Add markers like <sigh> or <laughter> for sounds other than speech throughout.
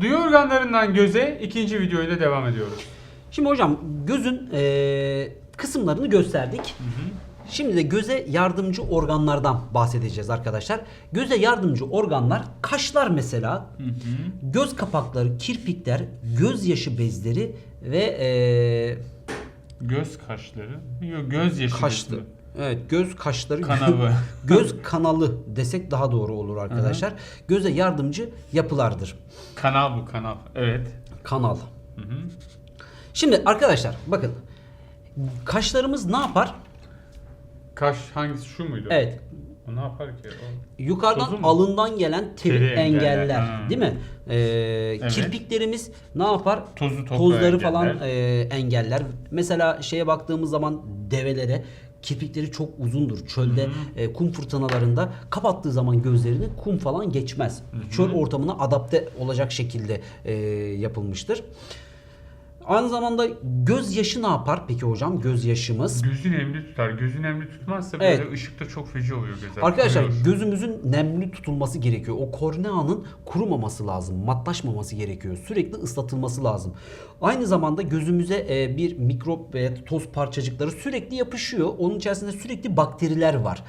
Duyu organlarından göze ikinci videoyla devam ediyoruz. Şimdi hocam gözün eee, kısımlarını gösterdik. Şimdi de göze yardımcı organlardan bahsedeceğiz arkadaşlar. Göze yardımcı organlar kaşlar mesela, göz kapakları, kirpikler, gözyaşı bezleri ve eee Göz kaşları. Yok göz yaşı. kaşlı. resmi. Evet göz kaşları Kanalı. göz kanalı desek daha doğru olur arkadaşlar. Göze yardımcı yapılardır. Kanal bu kanal. Evet. Kanal. Şimdi arkadaşlar bakın kaşlarımız ne yapar? Kaş hangisi şu muydu? Evet. O ne yapar ki? O- Yukarıdan alından gelen teri, Teri engeller. engeller, Ha. değil mi? Ee, Kirpiklerimiz ne yapar? Tozu Tozları engeller. falan e, engeller. Mesela şeye baktığımız zaman develere kirpikleri çok uzundur. Çölde e, kum fırtınalarında kapattığı zaman gözlerini kum falan geçmez. Çöl ortamına adapte olacak şekilde e, yapılmıştır. Aynı zamanda gözyaşı ne yapar peki hocam? Gözyaşımız. Gözü nemli tutar. Gözü nemli tutmazsa böyle Evet. ışıkta çok feci oluyor gözler. Arkadaşlar Kuruyor. gözümüzün nemli tutulması gerekiyor. O korneanın kurumaması lazım. Matlaşmaması gerekiyor. Sürekli ıslatılması lazım. Aynı zamanda gözümüze e, bir mikrop veya toz parçacıkları sürekli yapışıyor. Onun içerisinde sürekli bakteriler var.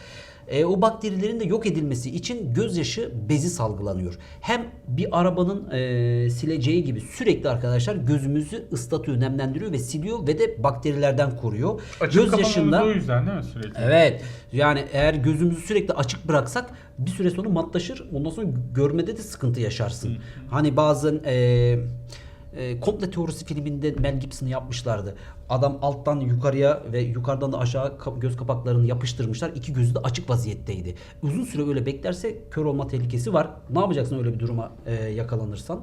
E, o bakterilerin de yok edilmesi için gözyaşı bezi salgılanıyor. Hem bir arabanın e, sileceği gibi sürekli arkadaşlar gözümüzü ıslatıyor, nemlendiriyor ve siliyor ve de bakterilerden koruyor. Açık kapamamız o yüzden değil mi sürekli? Evet. Yani eğer gözümüzü sürekli açık bıraksak bir süre sonra matlaşır. Ondan sonra görmede de sıkıntı yaşarsın. Hani bazen e, e, komple teorisi filminde Mel Gibson'ı yapmışlardı. Adam alttan yukarıya ve yukarıdan da aşağı göz kapaklarını yapıştırmışlar. İki gözü de açık vaziyetteydi. Uzun süre öyle beklerse kör olma tehlikesi var. Ne yapacaksın öyle bir duruma e, yakalanırsan?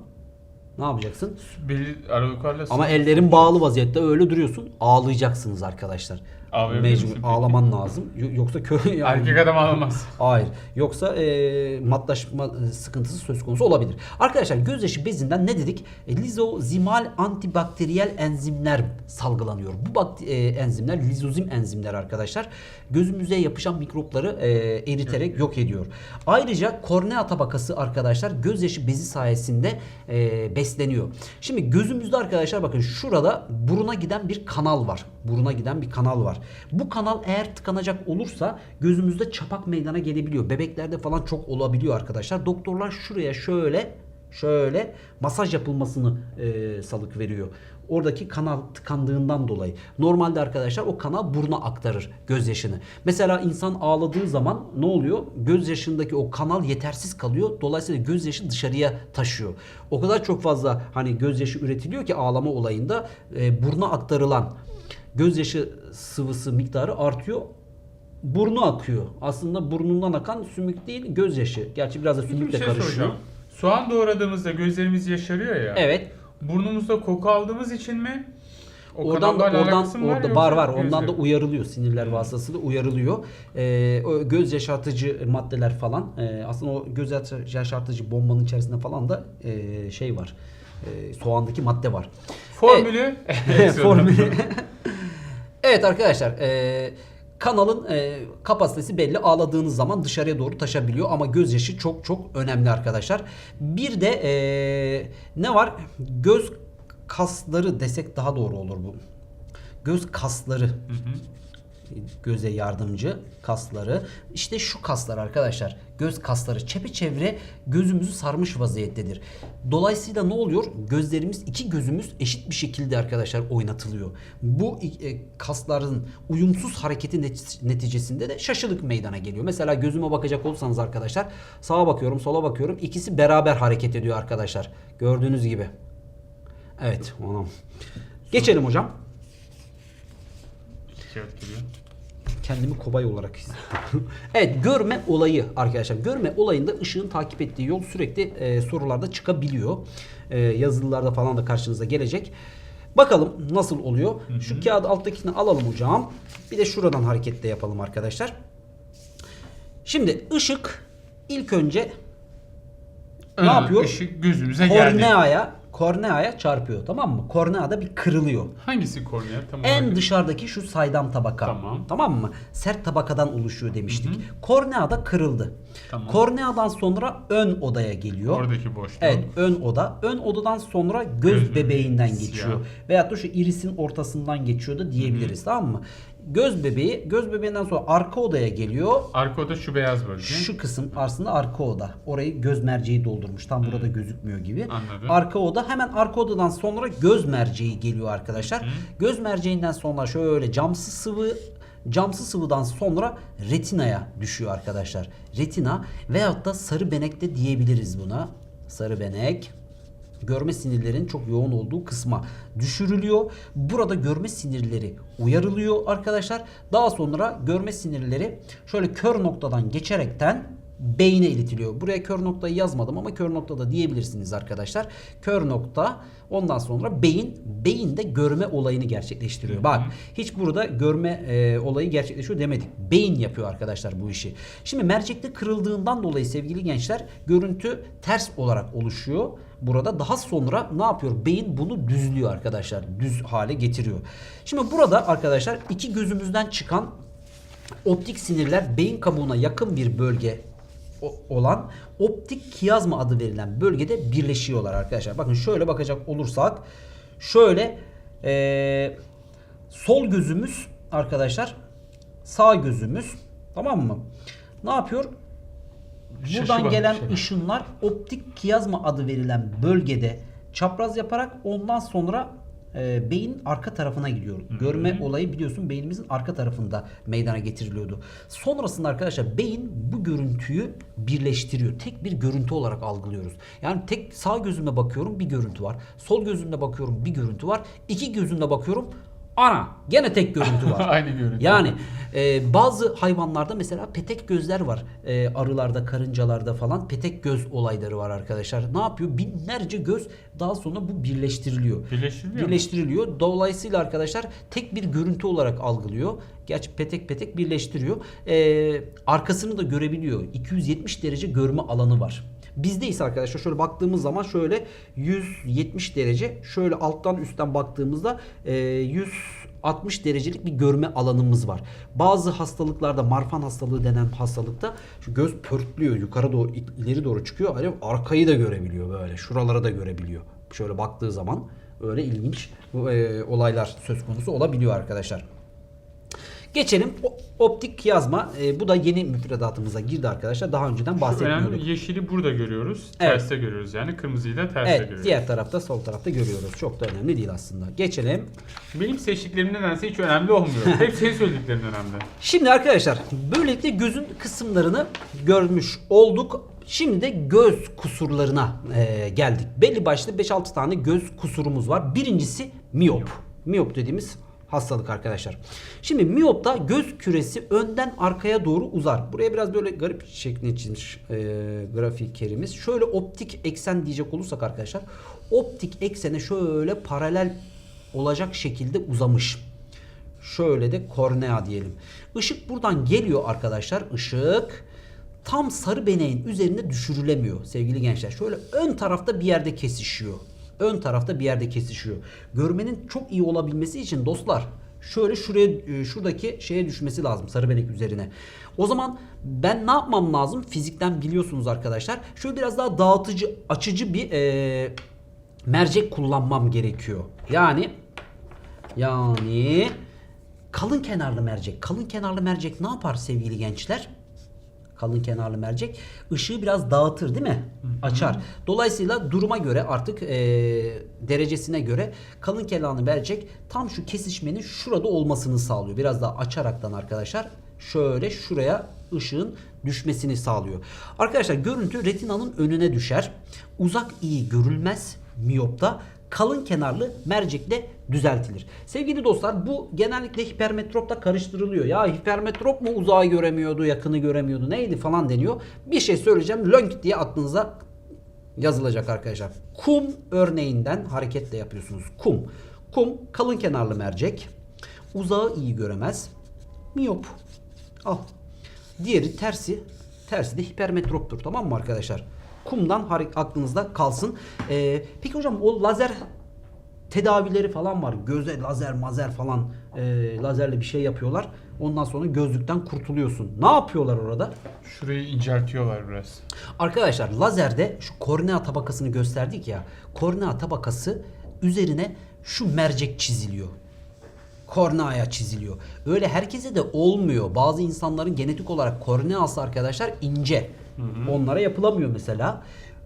Ne yapacaksın? Beli aralıklarla Ama ellerin bağlı vaziyette öyle duruyorsun. Ağlayacaksınız arkadaşlar. Ağlayabilir Mecbur misin peki? ağlaman lazım. Yo- Yoksa kö <laughs> yani- Erkek adam ağlamaz. Hayır. Yoksa e, matlaşma e, sıkıntısı söz konusu olabilir. Arkadaşlar gözyaşı bezinden ne dedik? E, lizozimal antibakteriyel enzimler salgılanıyor. Bu bakte- e, enzimler lizozim enzimler arkadaşlar. Gözümüze yapışan mikropları e, eriterek yok ediyor. Ayrıca kornea tabakası arkadaşlar gözyaşı bezi sayesinde e, besleniyor. Şimdi gözümüzde arkadaşlar bakın şurada buruna giden bir kanal var. Buruna giden bir kanal var. Bu kanal eğer tıkanacak olursa gözümüzde çapak meydana gelebiliyor. Bebeklerde falan çok olabiliyor arkadaşlar. Doktorlar şuraya şöyle şöyle masaj yapılmasını e, salık veriyor. Oradaki kanal tıkandığından dolayı. Normalde arkadaşlar o kanal buruna aktarır gözyaşını. Mesela insan ağladığı zaman ne oluyor? Gözyaşındaki o kanal yetersiz kalıyor. Dolayısıyla gözyaşı dışarıya taşıyor. O kadar çok fazla hani gözyaşı üretiliyor ki ağlama olayında e, buruna aktarılan gözyaşı sıvısı miktarı artıyor. Burnu akıyor. Aslında burnundan akan sümük değil gözyaşı. Gerçi biraz da Bir sümükle şey karışıyor. soracağım. Soğan doğradığımızda gözlerimiz yaşarıyor ya. Evet. Burnumuzda koku aldığımız için mi? O oradan da kanallarla oradan orada yoksa var var. Ondan da uyarılıyor. Sinirler vasıtasıyla uyarılıyor. Ee, o göz yaşartıcı maddeler falan. Ee, aslında o göz yaşartıcı bombanın içerisinde falan da e, şey var. E, soğandaki madde var. Formülü. <laughs> <laughs> Formülü. <laughs> evet arkadaşlar e, kanalın e, kapasitesi belli. Ağladığınız zaman dışarıya doğru taşabiliyor ama gözyaşı çok çok önemli arkadaşlar. Bir de e, ne var? Göz kasları desek daha doğru olur bu. Göz kasları göze yardımcı kasları. İşte şu kaslar arkadaşlar. Göz kasları çepeçevre gözümüzü sarmış vaziyettedir. Dolayısıyla ne oluyor? Gözlerimiz iki gözümüz eşit bir şekilde arkadaşlar oynatılıyor. Bu e, kasların uyumsuz hareketi net- neticesinde de şaşılık meydana geliyor. Mesela gözüme bakacak olursanız arkadaşlar sağa bakıyorum sola bakıyorum ikisi beraber hareket ediyor arkadaşlar. Gördüğünüz gibi. Evet. Anam. Geçelim hocam. Kağıt geliyor. Kendimi kobay olarak hissediyorum. <laughs> evet görme olayı arkadaşlar. Görme olayında ışığın takip ettiği yol sürekli e, sorularda çıkabiliyor. E, yazılılarda falan da karşınıza gelecek. Bakalım nasıl oluyor. Şu kağıdı alttakini alalım hocam. Bir de şuradan hareketle yapalım arkadaşlar. Şimdi ışık ilk önce ne yapıyor? Işık gözümüze geldi. Korneaya korneaya çarpıyor tamam mı? Korneada bir kırılıyor. Hangisi kornea tam En dışarıdaki şu saydam tabaka. Tamam. Tamam mı? Sert tabakadan oluşuyor demiştik. Korneada kırıldı. Tamam. Korneadan sonra ön odaya geliyor. Oradaki boşluk. Evet ön oda. Ön odadan sonra göz, Göz bebeğinden bebeği, geçiyor. siyah. Veyahut da şu irisin ortasından geçiyor da diyebiliriz tamam mı? Göz bebeği, göz bebeğinden sonra arka odaya geliyor. Arka oda şu beyaz bölge. Şu kısım aslında arka oda. Orayı göz merceği doldurmuş. Tam burada gözükmüyor gibi. Anladım. Arka oda hemen arka odadan sonra göz merceği geliyor arkadaşlar. Göz merceğinden sonra şöyle camsız sıvı camsız sıvıdan sonra retinaya düşüyor arkadaşlar. Retina veyahut da sarı benek de diyebiliriz buna. Sarı benek görme sinirlerin çok yoğun olduğu kısma düşürülüyor. Burada görme sinirleri uyarılıyor arkadaşlar. Daha sonra görme sinirleri şöyle kör noktadan geçerekten beyne iletiliyor. Buraya kör noktayı yazmadım ama kör noktada diyebilirsiniz arkadaşlar. Kör nokta ondan sonra beyin beyinde görme olayını gerçekleştiriyor. Bak hiç burada görme e, olayı gerçekleşiyor demedik. Beyin yapıyor arkadaşlar bu işi. Şimdi mercekte kırıldığından dolayı sevgili gençler görüntü ters olarak oluşuyor. Burada daha sonra ne yapıyor? Beyin bunu düzlüyor arkadaşlar. Düz hale getiriyor. Şimdi burada arkadaşlar iki gözümüzden çıkan optik sinirler beyin kabuğuna yakın bir bölge olan optik kiyazma adı verilen bölgede birleşiyorlar arkadaşlar. Bakın şöyle bakacak olursak şöyle eee, sol gözümüz arkadaşlar sağ gözümüz tamam mı? Ne yapıyor? Şaşı Buradan var, gelen şey. ışınlar optik kiyazma adı verilen bölgede çapraz yaparak ondan sonra e, beyin arka tarafına gidiyor. Görme olayı biliyorsun beynimizin arka tarafında meydana getiriliyordu. Sonrasında arkadaşlar beyin bu görüntüyü birleştiriyor. Tek bir görüntü olarak algılıyoruz. Yani tek sağ gözümle bakıyorum bir görüntü var. Sol gözümle bakıyorum bir görüntü var. İki gözümle bakıyorum ana gene tek görüntü var. <laughs> Aynı görüntü. Yani e, bazı hayvanlarda mesela petek gözler var. E, arılarda, karıncalarda falan petek göz olayları var arkadaşlar. Ne yapıyor? Binlerce göz daha sonra bu birleştiriliyor. Birleştiriliyor mu? Birleştiriliyor. Dolayısıyla arkadaşlar tek bir görüntü olarak algılıyor. Gerçi petek petek birleştiriyor. E, arkasını da görebiliyor. 270 derece görme alanı var. Bizde ise arkadaşlar şöyle baktığımız zaman şöyle 170 derece şöyle alttan üstten baktığımızda e, 160 derecelik bir görme alanımız var. Bazı hastalıklarda marfan hastalığı denen hastalıkta şu göz pörtlüyor yukarı doğru ileri doğru çıkıyor. Hani arkayı da görebiliyor böyle şuraları da görebiliyor. Şöyle baktığı zaman öyle ilginç e, olaylar söz konusu olabiliyor arkadaşlar. Geçelim optik yazma. E, bu da yeni müfredatımıza girdi arkadaşlar. Daha önceden bahsetmiyorduk. önemli yeşili burada görüyoruz. Evet. Terste görüyoruz yani. Kırmızıyı da terste Evet, görüyoruz. diğer tarafta sol tarafta görüyoruz. Çok da önemli değil aslında. Geçelim. Benim seçtiklerim nedense hiç önemli olmuyor. <laughs> Hep senin söylediklerin önemli. Şimdi arkadaşlar böylelikle gözün kısımlarını görmüş olduk. Şimdi de göz kusurlarına e, geldik. Belli başlı 5-6 tane göz kusurumuz var. Birincisi miyop. Miyop dediğimiz hastalık arkadaşlar. Şimdi miyopta göz küresi önden arkaya doğru uzar. Buraya biraz böyle garip şeklinde çizmiş e, grafikerimiz. Şöyle optik eksen diyecek olursak arkadaşlar. Optik eksene şöyle paralel olacak şekilde uzamış. Şöyle de kornea diyelim. Işık buradan geliyor arkadaşlar. Işık tam sarı beneğin üzerine düşürülemiyor sevgili gençler. Şöyle ön tarafta bir yerde kesişiyor. Ön tarafta bir yerde kesişiyor. Görmenin çok iyi olabilmesi için dostlar şöyle şuraya e, şuradaki şeye düşmesi lazım sarı benek üzerine. O zaman ben ne yapmam lazım? Fizikten biliyorsunuz arkadaşlar. Şöyle biraz daha dağıtıcı, açıcı bir e, mercek kullanmam gerekiyor. Yani yani kalın kenarlı mercek. Kalın kenarlı mercek ne yapar sevgili gençler? Kalın kenarlı mercek ışığı biraz dağıtır değil mi? Açar. Dolayısıyla duruma göre artık eee, derecesine göre kalın kenarlı mercek tam şu kesişmenin şurada olmasını sağlıyor. Biraz daha açaraktan arkadaşlar şöyle şuraya ışığın düşmesini sağlıyor. Arkadaşlar görüntü retinanın önüne düşer. Uzak iyi görülmez miyopta kalın kenarlı mercekle düzeltilir. Sevgili dostlar bu genellikle hipermetropta karıştırılıyor. Ya hipermetrop mu uzağı göremiyordu, yakını göremiyordu, neydi falan deniyor. Bir şey söyleyeceğim. Lönk diye aklınıza yazılacak arkadaşlar. Kum örneğinden hareketle yapıyorsunuz. Kum. Kum kalın kenarlı mercek. Uzağı iyi göremez. Miyop. Al. Diğeri tersi. Tersi de hipermetroptur. Tamam mı arkadaşlar? Kumdan aklınızda kalsın. Ee, peki hocam o lazer tedavileri falan var. Göze lazer mazer falan e, lazerle bir şey yapıyorlar. Ondan sonra gözlükten kurtuluyorsun. Ne yapıyorlar orada? Şurayı inceltiyorlar biraz. Arkadaşlar lazerde şu kornea tabakasını gösterdik ya. Kornea tabakası üzerine şu mercek çiziliyor. Korneaya çiziliyor. Öyle herkese de olmuyor. Bazı insanların genetik olarak korneası arkadaşlar ince. Onlara yapılamıyor mesela.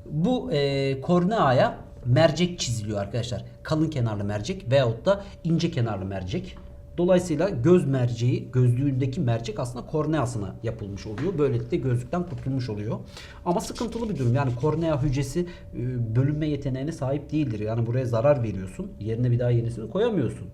Bu e, korneaya mercek çiziliyor arkadaşlar. Kalın kenarlı mercek veyahut da ince kenarlı mercek. Dolayısıyla göz merceği, gözlüğündeki mercek aslında korneasına yapılmış oluyor. Böylelikle gözlükten kurtulmuş oluyor. Ama sıkıntılı bir durum. Yani kornea hücresi e, bölünme yeteneğine sahip değildir. Yani buraya zarar veriyorsun. Yerine bir daha yenisini koyamıyorsun.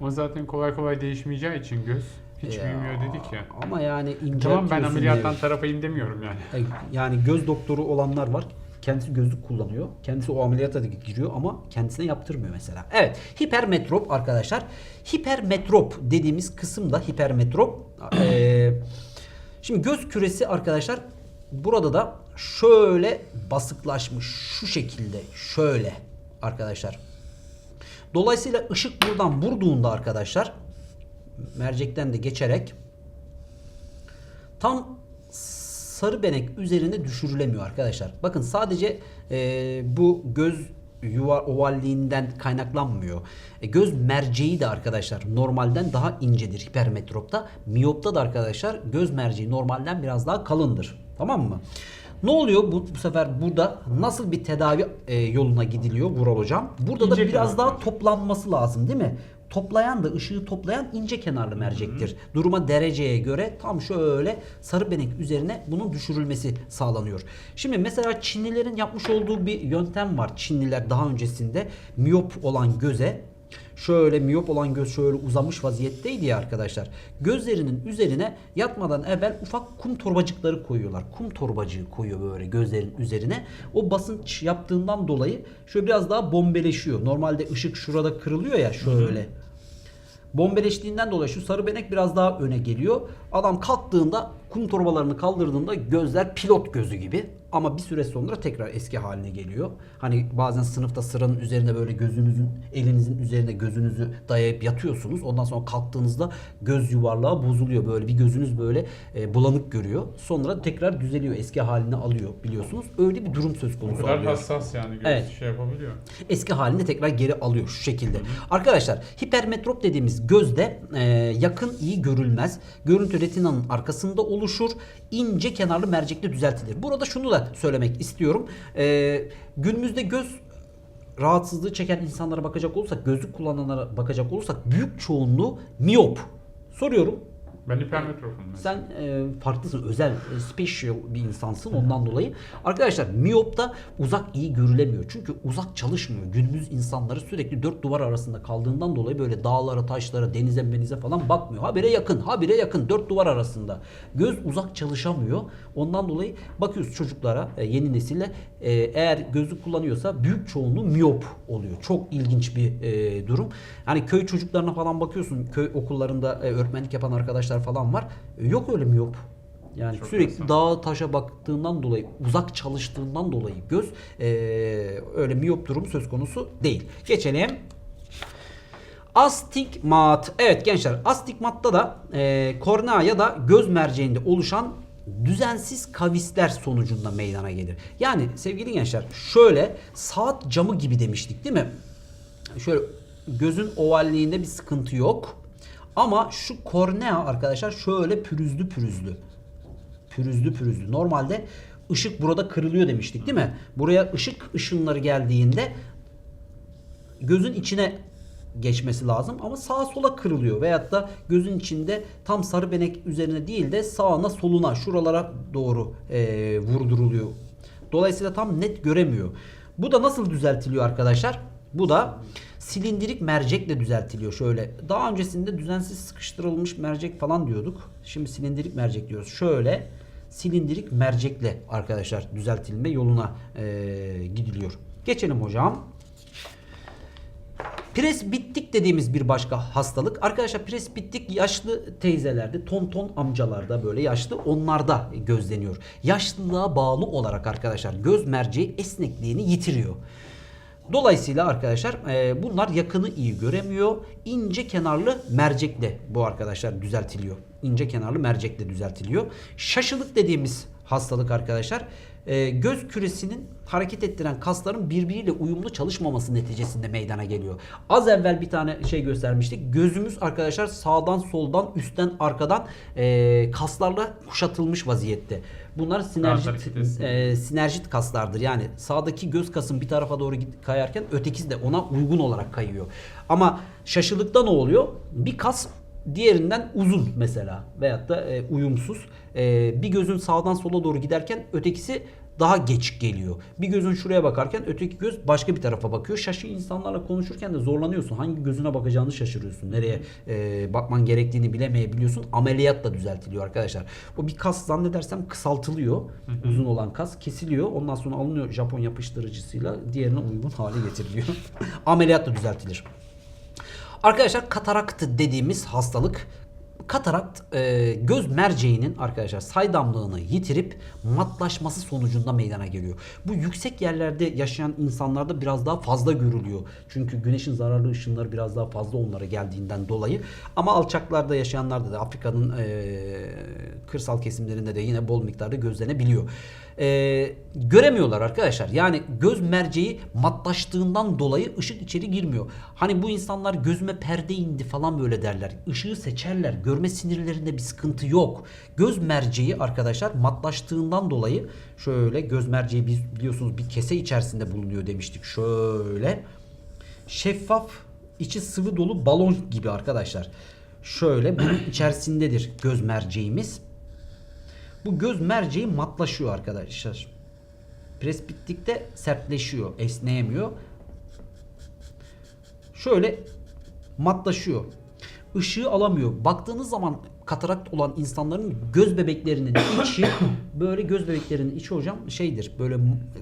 Ama zaten kolay kolay değişmeyeceği için göz hiç Ya, büyümüyor dedik ya. Ama yani inceltiyorsun. Tamam ben ameliyattan diye- tarafayım demiyorum yani. Ay, Yani göz doktoru olanlar var. Kendisi gözlük kullanıyor. Kendisi o ameliyata da giriyor ama kendisine yaptırmıyor mesela. Evet. Hipermetrop arkadaşlar. Hipermetrop dediğimiz kısımda hipermetrop. eee, şimdi göz küresi arkadaşlar burada da şöyle basıklaşmış. Şu şekilde. Şöyle arkadaşlar. Dolayısıyla ışık buradan vurduğunda arkadaşlar mercekten de geçerek tam sarı benek üzerine düşürülemiyor arkadaşlar. Bakın sadece e, bu göz yuvar ovalliğinden kaynaklanmıyor. E, göz merceği de arkadaşlar normalden daha incedir hipermetropta. Miyopta da arkadaşlar göz merceği normalden biraz daha kalındır. Tamam mı? Ne oluyor bu, bu sefer burada nasıl bir tedavi e, yoluna gidiliyor Vural hocam? Burada da İnce biraz kenar daha toplanması lazım değil mi? Toplayan da ışığı toplayan ince kenarlı mercektir. Duruma dereceye göre tam şöyle sarı benek üzerine bunun düşürülmesi sağlanıyor. Şimdi mesela Çinlilerin yapmış olduğu bir yöntem var. Çinliler daha öncesinde miyop olan göze şöyle miyop olan göz şöyle uzamış vaziyetteydi ya arkadaşlar. Gözlerinin üzerine yatmadan evvel ufak kum torbacıkları koyuyorlar. Kum torbacığı koyuyor böyle gözlerin üzerine. O basınç yaptığından dolayı şöyle biraz daha bombeleşiyor. Normalde ışık şurada kırılıyor ya şöyle. Bombeleştiğinden dolayı şu sarı benek biraz daha öne geliyor. Adam kalktığında kum torbalarını kaldırdığında gözler pilot gözü gibi. Ama bir süre sonra tekrar eski haline geliyor. Hani bazen sınıfta sıranın üzerinde böyle gözünüzün elinizin üzerine gözünüzü dayayıp yatıyorsunuz. Ondan sonra kalktığınızda göz yuvarlağı bozuluyor. Böyle bir gözünüz böyle e, bulanık görüyor. Sonra tekrar düzeliyor. Eski haline alıyor biliyorsunuz. Öyle bir durum söz O konusu kadar oluyor. hassas yani göz Evet. şey yapabiliyor. eski halinde tekrar geri alıyor şu şekilde. Arkadaşlar hipermetrop dediğimiz gözde e, yakın iyi görülmez. Görüntü retinanın arkasında oluşur. ince kenarlı mercekle düzeltilir. Burada şunu da söylemek istiyorum. E, günümüzde göz rahatsızlığı çeken insanlara bakacak olursak, gözlük kullananlara bakacak olursak büyük çoğunluğu miyop. Soruyorum. Ben hipermetropum mesela. Sen e, farklısın, özel, e, special bir insansın ondan dolayı. Arkadaşlar miyopta uzak iyi görülemiyor. Çünkü uzak çalışmıyor. Günümüz insanları sürekli dört duvar arasında kaldığından dolayı böyle dağlara, taşlara, denize, menize falan bakmıyor. Habire yakın, habire yakın dört duvar arasında. Göz uzak çalışamıyor. Ondan dolayı bakıyoruz çocuklara, e, yeni nesille e, eğer gözlük kullanıyorsa büyük çoğunluğu miyop oluyor. Çok ilginç bir e, durum. Hani köy çocuklarına falan bakıyorsun. Köy okullarında e, öğretmenlik yapan arkadaşlar falan var. E, yok öyle miyop. Yani Çok sürekli enteresan. dağa taşa baktığından dolayı, uzak çalıştığından dolayı göz e, öyle miyop durumu söz konusu değil. Geçelim. Astigmat. Evet gençler astigmatta da e, kornea ya da göz merceğinde oluşan düzensiz kavisler sonucunda meydana gelir. Yani sevgili gençler şöyle saat camı gibi demiştik değil mi? Şöyle gözün ovalliğinde bir sıkıntı yok. Ama şu kornea arkadaşlar şöyle pürüzlü pürüzlü. Pürüzlü pürüzlü. Normalde ışık burada kırılıyor demiştik değil mi? Buraya ışık ışınları geldiğinde gözün içine geçmesi lazım ama sağa sola kırılıyor veyahut da gözün içinde tam sarı benek üzerine değil de sağına soluna şuralara doğru eee, vurduruluyor. Dolayısıyla tam net göremiyor. Bu da nasıl düzeltiliyor arkadaşlar? Bu da silindirik mercekle düzeltiliyor şöyle. Daha öncesinde düzensiz sıkıştırılmış mercek falan diyorduk. Şimdi silindirik mercek diyoruz. Şöyle silindirik mercekle arkadaşlar düzeltilme yoluna eee, gidiliyor. Geçelim hocam. Presbittik dediğimiz bir başka hastalık. Arkadaşlar presbittik yaşlı teyzelerde, tonton amcalarda böyle yaşlı onlarda gözleniyor. Yaşlılığa bağlı olarak arkadaşlar göz merceği esnekliğini yitiriyor. Dolayısıyla arkadaşlar e, bunlar yakını iyi göremiyor. İnce kenarlı mercekle bu arkadaşlar düzeltiliyor. İnce kenarlı mercekle düzeltiliyor. Şaşılık dediğimiz hastalık arkadaşlar e, göz küresinin hareket ettiren kasların birbiriyle uyumlu çalışmaması neticesinde meydana geliyor. Az evvel bir tane şey göstermiştik. Gözümüz arkadaşlar sağdan soldan üstten arkadan e, kaslarla kuşatılmış vaziyette. Bunlar sinerjit, e, sinerjit kaslardır. Yani sağdaki göz kasın bir tarafa doğru kayarken ötekisi de ona uygun olarak kayıyor. Ama şaşılıkta ne oluyor? Bir kas diğerinden uzun mesela veyahut da e, uyumsuz. E, bir gözün sağdan sola doğru giderken ötekisi daha geç geliyor. Bir gözün şuraya bakarken öteki göz başka bir tarafa bakıyor. Şaşı insanlarla konuşurken de zorlanıyorsun. Hangi gözüne bakacağını şaşırıyorsun. Nereye e, bakman gerektiğini bilemeyebiliyorsun. Ameliyatla düzeltiliyor arkadaşlar. O bir kas zannedersem kısaltılıyor. Uzun olan kas kesiliyor. Ondan sonra alınıyor Japon yapıştırıcısıyla diğerine uygun hale getiriliyor. <laughs> Ameliyatla düzeltilir. Arkadaşlar katarakt dediğimiz hastalık katarakt e, göz merceğinin arkadaşlar saydamlığını yitirip matlaşması sonucunda meydana geliyor. Bu yüksek yerlerde yaşayan insanlarda biraz daha fazla görülüyor. Çünkü güneşin zararlı ışınları biraz daha fazla onlara geldiğinden dolayı. Ama alçaklarda yaşayanlarda da Afrika'nın e, kırsal kesimlerinde de yine bol miktarda gözlenebiliyor. E, göremiyorlar arkadaşlar. Yani göz merceği matlaştığından dolayı ışık içeri girmiyor. Hani bu insanlar gözüme perde indi falan böyle derler. Işığı seçerler. Görme sinirlerinde bir sıkıntı yok. Göz merceği arkadaşlar matlaştığından dolayı şöyle göz merceği biliyorsunuz bir kese içerisinde bulunuyor demiştik. Şöyle şeffaf içi sıvı dolu balon gibi arkadaşlar. Şöyle bunun içerisindedir göz merceğimiz. Bu göz merceği matlaşıyor arkadaşlar. Presbitlikte sertleşiyor, esneyemiyor. Şöyle matlaşıyor. Işığı alamıyor. Baktığınız zaman katarakt olan insanların göz bebeklerinin içi <coughs> böyle göz bebeklerinin içi hocam şeydir. Böyle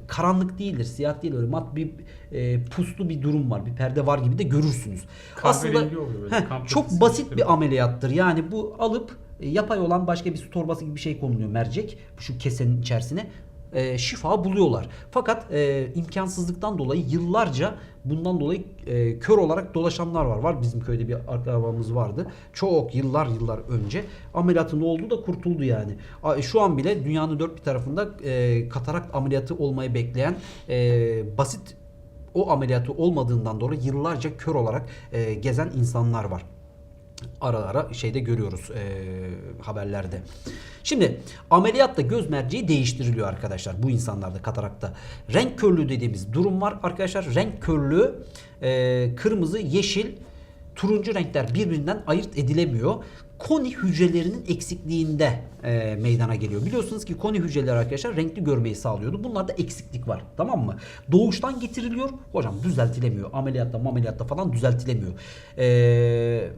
karanlık değildir, siyah değil öyle mat bir e, puslu bir durum var. Bir perde var gibi de görürsünüz. Kahverengi böyle, heh, çok basit bir ameliyattır. Yani bu alıp e, yapay olan başka bir su torbası gibi bir şey konuluyor mercek şu kesenin içerisine e, şifa buluyorlar. Fakat e, imkansızlıktan dolayı yıllarca bundan dolayı e, kör olarak dolaşanlar var. Var bizim köyde bir akrabamız vardı. Çok yıllar yıllar önce ameliyatın oldu da kurtuldu yani. Şu an bile dünyanın dört bir tarafında e, katarakt ameliyatı olmayı bekleyen e, basit o ameliyatı olmadığından dolayı yıllarca kör olarak e, gezen insanlar var ara ara şeyde görüyoruz e, haberlerde. Şimdi ameliyatta göz merceği değiştiriliyor arkadaşlar bu insanlarda katarakta. Renk körlüğü dediğimiz durum var arkadaşlar. Renk körlüğü e, kırmızı, yeşil, turuncu renkler birbirinden ayırt edilemiyor. Koni hücrelerinin eksikliğinde e, meydana geliyor. Biliyorsunuz ki koni hücreleri arkadaşlar renkli görmeyi sağlıyordu. Bunlarda eksiklik var. Tamam mı? Doğuştan getiriliyor. Hocam düzeltilemiyor. Ameliyatta ameliyatta falan düzeltilemiyor. Eee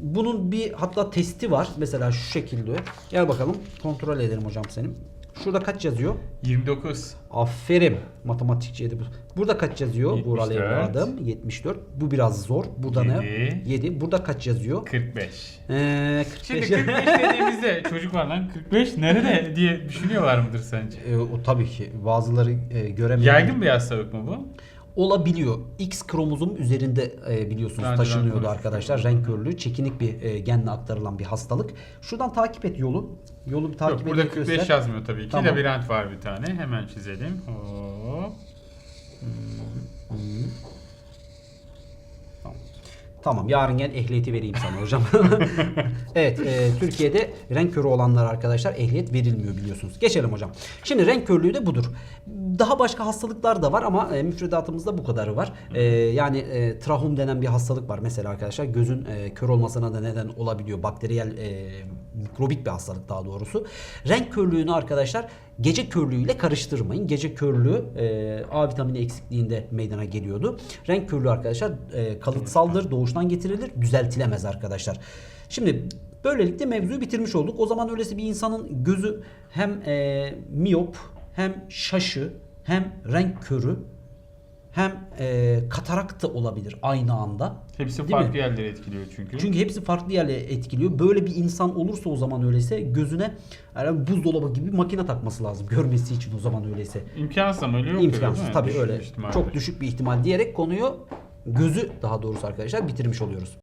bunun bir hatta testi var. Mesela şu şekilde. Gel bakalım. Kontrol edelim hocam senin. Şurada kaç yazıyor? 29. Aferin. Matematikçiydi bu. Burada kaç yazıyor? Buğralı 74. evladım. 74. Bu biraz zor. Burada ne? Yedi. 7. Burada kaç yazıyor? 45. Ee, Şimdi 45. 45 dediğimizde <laughs> çocuk var lan 45 nerede diye düşünüyorlar mıdır sence? Ee, o tabii ki bazıları e, göremiyor. Yaygın bir hastalık mı bu? Olabiliyor. X kromozom üzerinde e, biliyorsunuz önceden taşınıyordu arkadaşlar. Renk körlüğü çekinik bir e, genle aktarılan bir hastalık. Şuradan takip et yolu. Yolu bir takip Yok burada edip 45 göster. yazmıyor tabii ki. Tamam. Labirent var bir tane. Hemen çizelim. Hop. Tamam yarın gel ehliyeti vereyim sana hocam. <laughs> evet e, Türkiye'de renk körü olanlar arkadaşlar ehliyet verilmiyor biliyorsunuz. Geçelim hocam. Şimdi renk körlüğü de budur. Daha başka hastalıklar da var ama e, müfredatımızda bu kadarı var. E, yani e, trahom denen bir hastalık var mesela arkadaşlar. Gözün e, kör olmasına da neden olabiliyor. Bakteriyel e, mikrobik bir hastalık daha doğrusu. Renk körlüğünü arkadaşlar gece körlüğüyle karıştırmayın. Gece körlüğü e, A vitamini eksikliğinde meydana geliyordu. Renk körlüğü arkadaşlar e, kalıtsaldır, doğuştan getirilir, düzeltilemez arkadaşlar. Şimdi böylelikle mevzuyu bitirmiş olduk. O zaman öylesi bir insanın gözü hem e, miyop, hem şaşı, hem renk körü, hem e, katarakt da olabilir aynı anda. Hepsi Değil farklı mi? yerleri etkiliyor çünkü. Çünkü hepsi farklı yerleri etkiliyor. Böyle bir insan olursa o zaman öyleyse gözüne yani buzdolabı gibi bir makine takması lazım görmesi için o zaman öyleyse. İmkansız ama öyle yok. İmkansız öyle, tabii Düşük öyle. ihtimalle. Çok düşük bir ihtimal diyerek konuyu gözü daha doğrusu arkadaşlar bitirmiş oluyoruz.